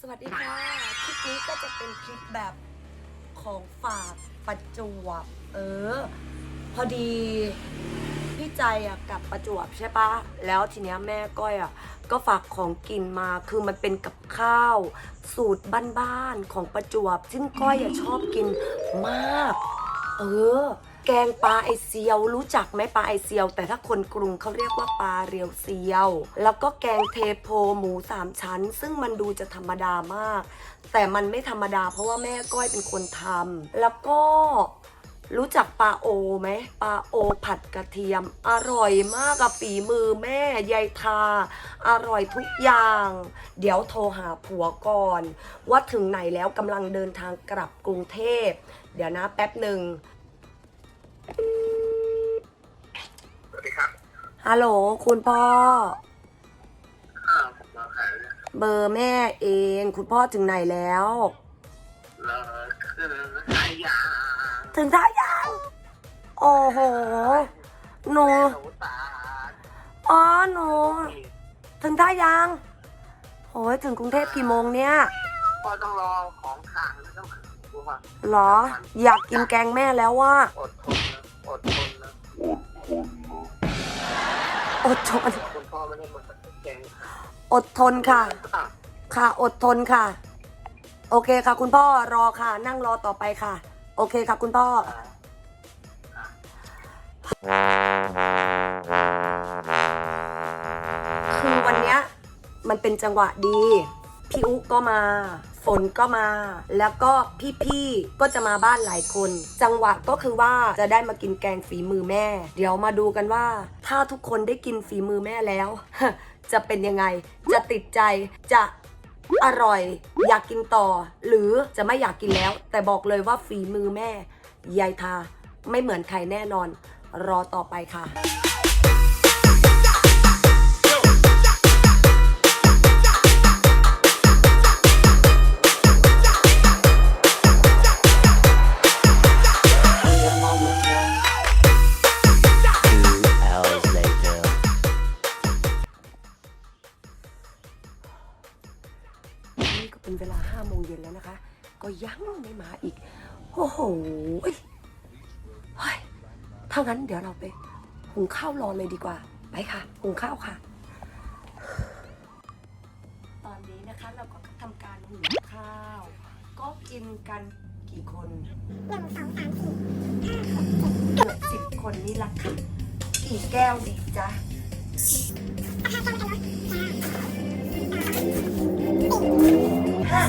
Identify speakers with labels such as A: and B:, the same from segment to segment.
A: สวัสดีค่ะ คลิปนี้ก็จะเป็นคลิปแบบของฝากประจวบ เออ พอดี ใจอะกับประจวบใช่ปะแล้วทีเนี้ยแม่ก้อยอะก็ฝากของกินมาคือมันเป็นกับข้าว สูตรบ้านๆของประจวบ ซึ่งก้อยอะชอบกินมาก เออ แกงปลาไอเซียว รู้จักไหมปลาไอเซียว แต่ถ้าคนกรุงเขาเรียกว่าปลาเรียวเซียว แล้วก็แกงเทโพหมูสามชั้น ซึ่งมันดูจะธรรมดามาก แต่มันไม่ธรรมดาเพราะว่าแม่ก้อยเป็นคนทำแล้วก็ รู้จักปลาโอไหมปลาโอผัดกระเทียม อร่อยมากกับฝีมือแม่ยายทา อร่อยทุกอย่าง เดี๋ยวโทรหาผัวก่อน ว่าถึงไหนแล้วกำลังเดินทางกลับกรุงเทพ เดี๋ยวนะแป๊บหนึ่ง
B: สวัสดีครับ
A: ฮัลโหลคุณพ่อ
B: อ้าวผมมาขายเนี่ย
A: เบอร์แม่เอง คุณพ่อถึงไหนแล้ว
B: แล้วคือขายยา
A: ถึงท่ายัง โอ้โห หนู
B: แม่หนูตา
A: อ๋อ หนู ถึงท่ายังโอ้ยถึงกรุงเทพกี่โมงเนี่ย
B: ก็ต้องรอของทางไม่ต้องกลัว
A: หรอ อยากกินแกงแม่แล้วว่า
B: อดทนนะอดทนนะ
A: อดทน
B: คุณพ่อไม่ได้มาแกง
A: อดทนค่ะ
B: อะ
A: ค่ะ อดทนค่ะ โอเคค่ะ คุณพ่อรอค่ะ นั่งรอต่อไปค่ะ โอเคค่ะคุณพ่อ คือวันเนี้ยมันเป็นจังหวะดี พี่อุ๊ก็มา ฝนก็มา แล้วก็พี่ๆ ก็จะมาบ้านหลายคน จังหวะก็คือว่าจะได้มากินแกงฝีมือแม่ เดี๋ยวมาดูกันว่า ถ้าทุกคนได้กินฝีมือแม่แล้ว จะเป็นยังไง จะติดใจ จะ อร่อยอยากกินต่อ หรือจะไม่อยากกินแล้ว แต่บอกเลยว่าฝีมือแม่ยายทา ไม่เหมือนใครแน่นอน รอต่อไปค่ะ ก็ยังไม่มาอีก โอ้โหเฮ้ยถ้างั้นเดี๋ยวเราไปหุงข้าวรอเลยดีกว่า ไปค่ะหุงข้าวค่ะ ตอนนี้นะคะเราก็ทำการหุงข้าว ก็กินกันกี่คนหนึ่งสองสามสี่เกือบสิบคนนี่ละค่ะกี่แก้วดีจ๊ะห้า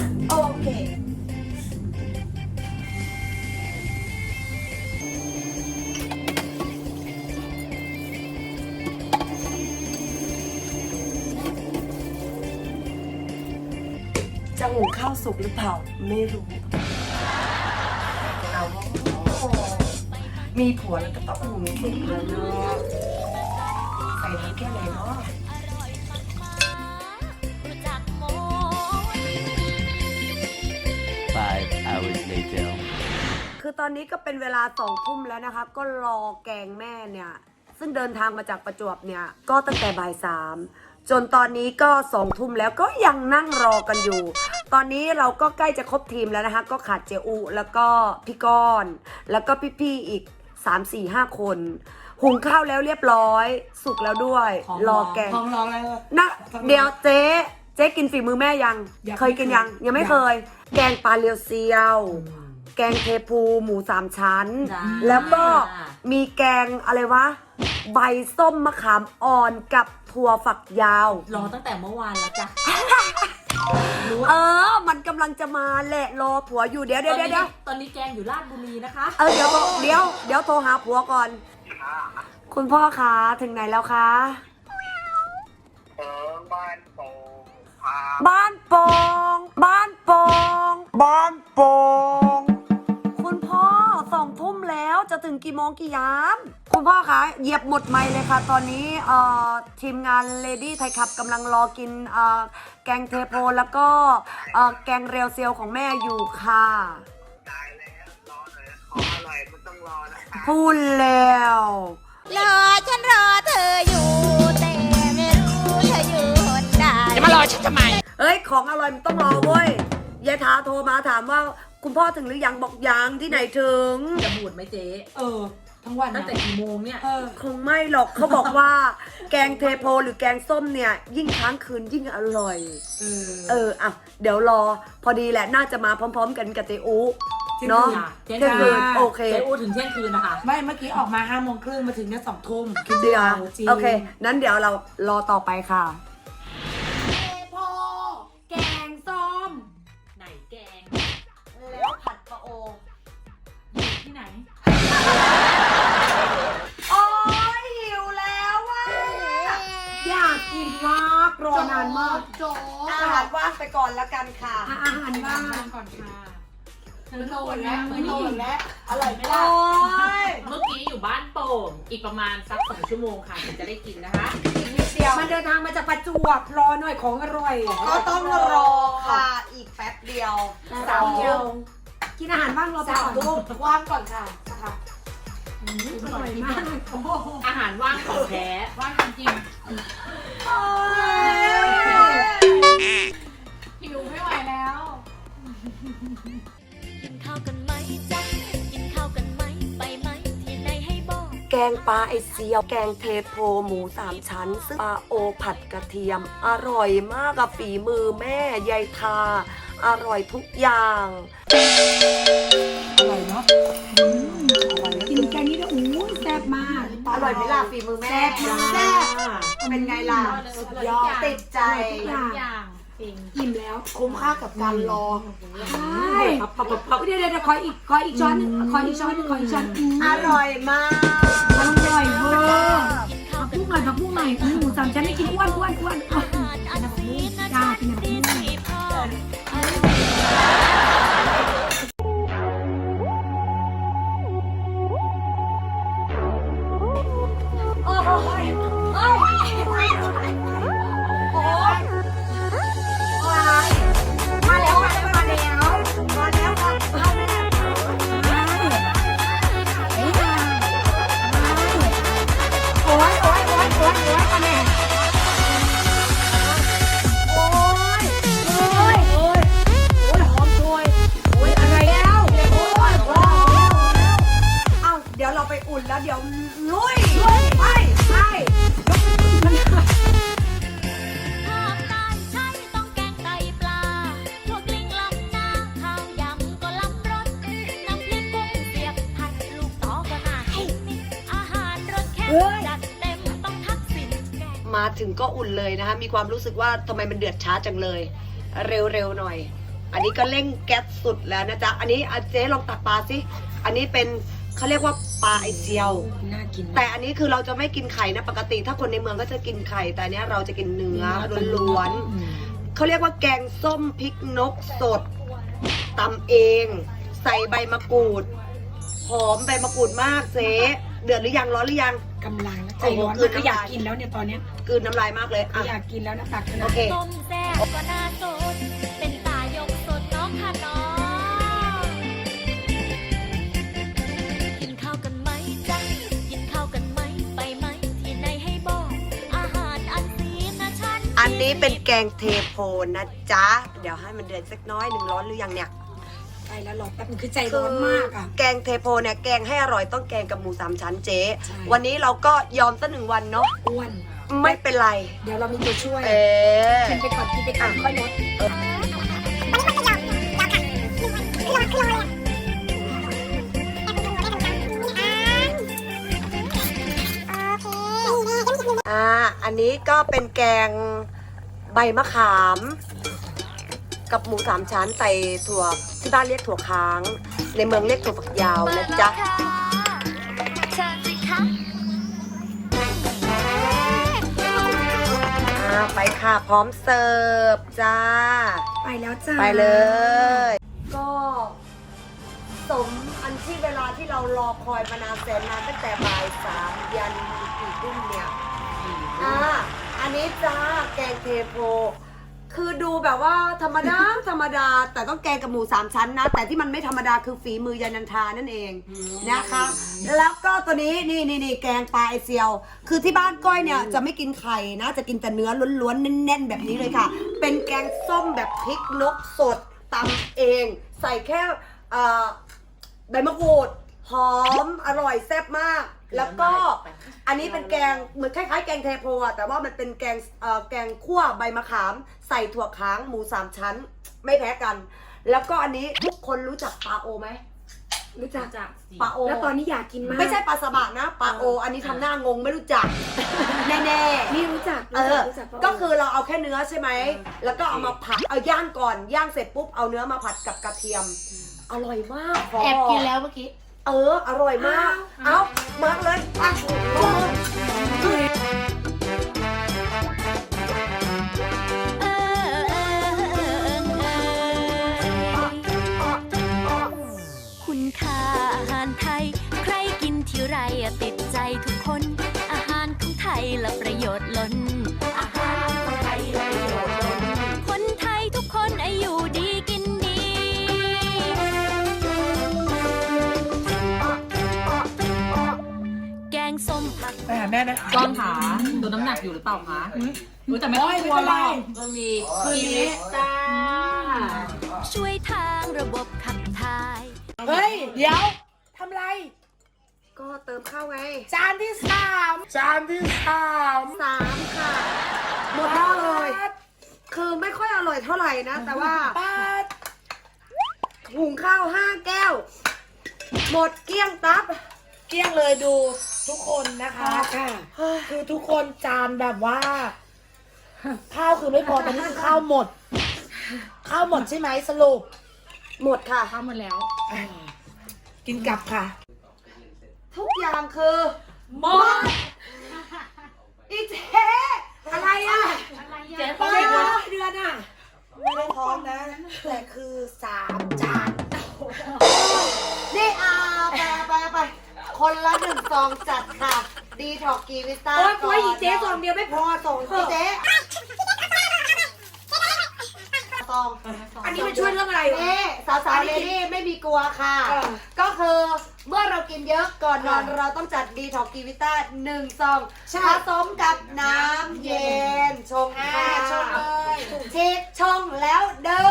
A: หุงข้าวสุกหรือเปล่า ไม่รู้เอามีผัวแล้วก็ต้องหุงสุกแล้วเนาะใส่น้ำแค่ไหนเนาะคือตอนนี้ก็เป็นเวลาสองทุ่มแล้วนะคะ ก็รอแกงแม่เนี่ย ซึ่งเดินทางมาจากประจวบเนี่ย ก็ตั้งแต่บ่ายสาม จนตอนนี้ก็สองทุ่มแล้วก็ยังนั่งรอกันอยู่ ตอนนี้เราก็ใกล้จะครบทีมแล้วนะคะ ก็ขาดเจอูแล้วก็พี่ก้อน แล้วก็พี่ๆอีก 3 4 5 คน หุงข้าวแล้วเรียบร้อย สุกแล้วด้วยรอแกง
C: ท้องร้องแล้ว
A: นะเดี๋ยวเจ๊เจ๊กินฝีมือแม่ยัง
C: ยัง
A: เคยกินยัง
C: ไม่เคย
A: ยังไม่
C: ยัง
A: เคย แกงปลาเรียวเซียว แกงเทพูหมูสามชั้น
C: จ้า
A: แล้วก็มีแกงอะไรวะ ใบส้มมะขามอ่อนกับถั่วฝักยาว
C: รอตั้งแต่เมื่อวานแล้วจ้ะ
A: เออ มันกำลังจะมาแหละรอผัวอยู่เดี๋ยวเดี๋ยวเดี๋ยวเดี๋ยว
C: ตอนนี้แกงอยู่ราชบุรีนะคะ
A: เออเดี๋ยวเดี๋ยวเดี๋ยวโทรหาผัวก่อน คุณพ่อคะถึงไหนแล้วคะ
B: เออบ้านโป่งพา
A: บ้านโปงบ้านโปง
B: บ้านโป่ง
A: คุณพ่อสองทุ่มแล้วจะถึงกี่โมงกี่ยาม คุณพ่อคะเหยียบหมดไมค์เลยค่ะ ตอนนี้เอ่อทีมงาน Lady ไทยคับกำลังรอกินเอ่อแกงเทโพแล้วก็เอ่อแกงเรียวเซียวของแม่อยู่ค่ะ
B: ตายแล้วรอหน่อยนะของอร่อยมันต้องรอนะคะ
A: พูดแล้ว
D: รอฉันรอเธออยู่แต่ไม่รู้เธออยู่หนใด
E: จะมารอฉันทำไม
A: เอ้ยของอร่อยมันต้องรอเว้ยยายทาโทรมาถามว่าคุณพ่อถึงหรือยังบอกยังที่ไหนถึง
C: จะบูดไหมเจ๊
F: เออ ทั้งวัน
C: ตั้ง
F: นะ
C: แต่กี่โมงเนี่ย
F: เออ
A: คงไม่หรอกเขาบอกว่า แกงเทโพหรือแกงส้มเนี่ย ยิ่งค้างคืนยิ่งอร่อย
F: เออ
A: เอออะเดี๋ยวรอพอดีแหละน่าจะมาพร้อม ๆ กันกับเจอู
F: เที่ยง
A: เนาะ
F: คืน
C: เที่ยง
A: เที่ยง
C: คื
A: คื
C: น
A: นโอเค
C: เจ๊อูถึงเที่ยงคืนนะคะ
F: ไม่เมื่อกี้ออกมาห้าโมงครึ่งมาถึงเนี่ยสองทุ่มคิด
A: เดี๋ยว
F: จริง
A: โอเค นั้นเดี๋ยวเรารอต่อไปค่ะ
F: อยากกินมากรอนานมากโจ๊ก
A: อาหารว่างไปก่อนแล้วกันค่ะ
F: อาหารว่างก่อนค่ะเธอโตแล้วเธอโตแล้วอร่อยไหม
A: โอ้
F: ล่ะ
A: ย
C: เมื่อกี้อยู่บ้านโป่งอีกประมาณสักสองชั่วโมงค่ะถึงจะได้กินนะคะ
A: นิดเดียว
F: มันเดินทางมาจากประจวบรอหน่อยของอร่อย
A: ก็ต้องรอค่ะอีกแป๊บเดียว
F: สามโมงกินอาหารว่างรอไป
A: สาม
F: ก่อน
A: ลูกว่างก่อนค่ะค่ะ
F: อร่อยมากโอ้โห
C: อาหารว่างของแท้
F: ว่างจริงหิวไม่ไหวแล้ว
D: กินข้าวกันไหมจ๊ะกินข้าวกันไหมไปไหมที่ไหนให้บอก
A: แกงปลาไอเซียว แกงเทโพหมูสามชั้น ซึ่งปลาโอผัดกระเทียม อร่อยมากกับฝีมือแม่ยายทา อร่อยทุกอย่าง
F: อร่อยเนาะกินแก งนี้ด้วยอู้แซ่บมาก
A: อร่อยไหมล่ะฝีมือแม่
F: แซ่บมาก
A: แซ่บเป็นไงล่ะสุดยอดติดใจ
F: อย่างอิ่มแล้ว
A: คุ้มค่ากับการรอ
F: ใช่เดี๋ยวเดี๋ยวเดี๋ยวขออีกขออีกช้อนหนึ่งขออีกช้อนหนึ่งขออีกช้อนหนึ่ง
A: อร่อยมาก
F: อร่อยเวอร์ผักบุ้งหน่อยผักบุ้งหน่อยหมูสามชั้นไม่กินอ้วนอ้วนอ้วน
D: อาหารอัน
F: แล้วโอ้ยโอ้ย
A: เอ้าเดี๋ยวเราไปอุ่นแล้วเดี๋ยวลุย
F: ไปไป
D: ภาคใต้ใช่ต้องแกงไตปลาพวกลิงลำหน้าข้าวยำก็ลำรสน้ำพริกกุ้งเสีย มา
A: ถึงก็อุ่นเลยนะคะ มีความรู้สึกว่าทำไมมันเดือดช้าจังเลย เร็วๆหน่อย อันนี้ก็เร่งแก๊สสุดแล้วนะจ๊ะ อันนี้อาเจ๊ลองตักปลาสิ อันนี้เป็นเขาเรียกว่าปลาไอเซียว
F: น่ากิน
A: แต่อันนี้คือเราจะไม่กินไข่นะ ปกติ ถ้าคนในเมืองก็จะกินไข่ แต่อันเนี้ยเราจะกินเนื้อล้วนๆเขาเรียกว่าแกงส้มพริกนกสดตำเอง ใส่ใบมะกรูด หอมใบมะกรูดมากเจ๊เดือดหรือยังร้อนหรือยัง
F: กำลังใจ
A: โอ้โห
F: ร้อน
A: คือ
F: ก็อยากกินแล้วเนี่ยตอนเนี้ย
A: กลืนน้ำลายมากเลยอะ
F: อยากกินแล้วนะตักข
A: โอ
F: นาด
A: เค
D: ต้มแซ่บก็น่าสดเป็นตายกสดน้องค่ะน้องกินข้าวกันไหมจ๊ะกินข้าวกันไหมไปไหมที่ไหนให้บอกอาหารอันซีนนะฉัน
A: อันนี้เป็นแกงเทโพนะจ๊ะ เดี๋ยวให้มันเดือดสักน้อยหนึ่งร้อนหรือยังเนี่ย
F: ไปแล้วรอแป๊บนึงคือใจร้อนมากอะ
A: แกงเทโพเนี่ยแกงให้อร่อยต้องแกงกับหมูสามชั้นเจ๊
F: ใช่
A: วันนี้เราก็ยอมสักหนึ่งวันเนาะ
F: อ้วน
A: ไม่เป็นไร
F: เดี๋ยวเรามีตัวช่วย
A: เออ
F: กินไปก่อนกินไปก่อนค่อยลด
A: อ่า อันนี้ก็เป็นแกงใบมะขาม กับหมูสามชั้นใส่ถั่วที่บ้านเรียกถั่วค้าง ในเมืองเรียกถั่วฝักยาวนะจ๊ะ
D: เชิญสิคะ
A: อ่าไปค่ะพร้อมเสิร์ฟจ้า
F: ไปแล้วจ้า
A: ไปเลย ก็สมอันที่เวลาที่เรารอคอยมานานแสนนานตั้งแต่บ่ายสามยันกี่ทุ่มเนี่ยอ่าอันนี้จ้าแกงเทโพ คือดูแบบว่าธรรมดาธรรมดา แต่ต้องแกงกับหมูสามชั้นนะ แต่ที่มันไม่ธรรมดาคือฝีมือยายนันทานั่นเองนะคะ แล้วก็ตัวนี้นี่นี่นี่แกงปลาไอเซียว คือที่บ้านก้อยเนี่ยจะไม่กินไข่นะ จะกินแต่เนื้อล้วนๆแน่นๆ แบบนี้เลยค่ะ เป็นแกงส้มแบบพริกนกสดตำเอง ใส่แค่เอ่อใบมะกรูดหอมอร่อยแซ่บมาก แล้วก็อันนี้เป็นแกงเหมือนคล้ายๆแกงเทโพอะแต่ว่ามันเป็นแกงเอ่อแกงคั่วใบมะขาม ใส่ถั่วค้างหมูสามชั้น ไม่แพ้กัน แล้วก็อันนี้ทุกคนรู้จักปลาโอไหม
F: รู้จัก
C: จากสี
A: ปลาโอ
F: แล้วตอนนี้อยากกินมาก
A: ไม่ใช่ปลาสบะนะปลาโอ อันนี้ทำหน้างงไม่รู้จัก แน่
F: นี่รู้จัก
A: ๆเอ
F: รู้จั
A: อก
F: รู้จัก
A: ก็คือเราเอาแค่เนื้อใช่ไหม แล้วก็เอามาผัดเอาย่างก่อนย่างเสร็จปุ๊บเอาเนื้อมาผัดกับกระเทียม อร่อยมากข
E: แอบกินแล้วเมื่อกี้
A: เออ อร่อยมาก เอามาเลยอะลงมือ
D: ไปหาแม่
F: ไหม
C: ก้อนขาดูน้ำหนักอยู่หรือเปล่าคะรู้แต่ไม่ต้องกลัวหรอกมันมี
F: คืนนี้
C: จ้า
D: ช่วยทางระบบขับถ่าย
F: เฮ้ย เดี๋ยวทำไร
A: ก็เติมข้าวไง
F: จานที่สาม
B: จานที่สาม
A: สามค่ะ หมดแล้วเลย คือไม่ค่อยอร่อยเท่าไหร่นะ แต่ว่า
F: ปาด
A: หุงข้าวห้าแก้ว หมดเกลี้ยงตับ
F: เกลี้ยงเลยดู ทุกคนนะคะคือทุกคนจานแบบว่า ข้าวคือไม่พอแต่นี่คือข้าวหมด ข้าวหมดใช่ไหมสรุป
A: หมดค่ะ
C: เข้ามาแล้ว
F: อ่ากินกลับค่ะ
A: ทุกอย่างคือหมดอีเทอะไรอะ
C: เจ๊
F: ไป
C: ฟ้อง
F: เล
C: อี
F: ย
C: ก
F: นะ
C: ว่า
F: เดือนอะ ไม่ได้ท้องนะ แต่คือสามจาน
A: นี่ คนละหนึ่งซองจัดค่ะ ดีถอกกีวิต้า
F: โอ๊ย
A: ก่อน
F: โอ๊ยอีเจ๊ซองเดียวไม่พอส่งเถ
A: อี
F: อะ
A: เจ๊ซอง
F: อันนี้มันช่วยเรื่องอะไรวะ
A: นี่สาวๆเลดี้ไม่มีกลัวค่ะ
F: เออ
A: ก็คือเมื่อเรากินเยอะก่อนนอน
F: เออ
A: เราต้องจัดดีถอกกีวิต้าหนึ่งซอง
F: ใช่
A: ผสมกับน้ำเย็นชง
F: อ่า
A: ค่ะ
F: ชงเลย
A: ชิดชงแล้วดื่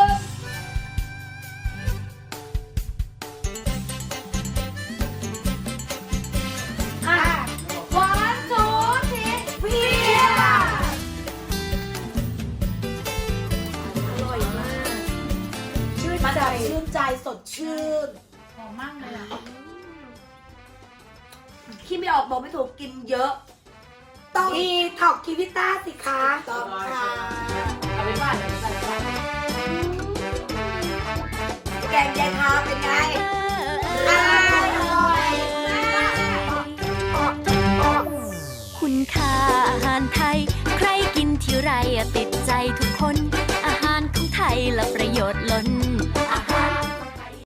F: ชื่นใจสดชื่น
C: หอมมากเลยอะ
A: คิดไม่ออกบอกไม่ถูกกินเยอะ
F: ต้องดีถอกกีวิต้าสิคะ
A: ต้องค่ะ
C: เอาไปบ้านเลยไปบ้าน
A: แกงยายทาเป็นไง
D: เออ
A: อร่อย
D: คุณค่าอาหารไทย ใครกินที่ไรอะติดใจทุกคน อาหารของไทยละประโยชน์ล้น